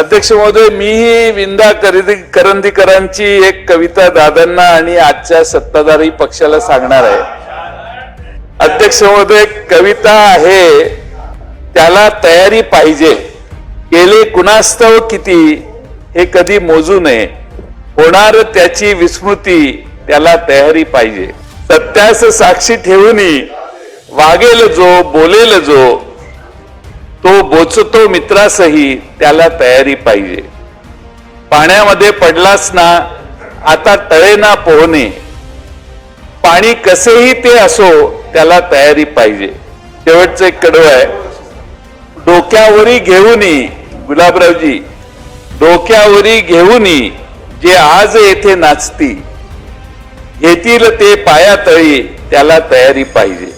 अध्यक्ष महोदय मीही विंदा करंदी करंदीकरांची एक कविता दादांना आणि आजच्या सत्ताधारी पक्षाला सांगणार आहे. अध्यक्ष महोदय कविता आहे त्याला तयारी पाहिजे. केले कुणास्तव किती हे कधी मोजू नये. होणार त्याची विस्मृती त्याला तयारी पाहिजे. सत्यास साक्षी ठेवून वागेल जो बोलेल जो तो बोचतो मित्रासही त्याला तयारी पाहिजे. पाण्यामध्ये पडलास ना आता तळे ना पोहणे. पाणी कसेही ते असो त्याला तयारी पाहिजे. शेवटचं एक कडव आहे. डोक्यावरी घेऊनही गुलाबरावजी डोक्यावरी घेऊनही जे आज येथे नाचती. घेतील ते पाया तळी त्याला तयारी पाहिजे.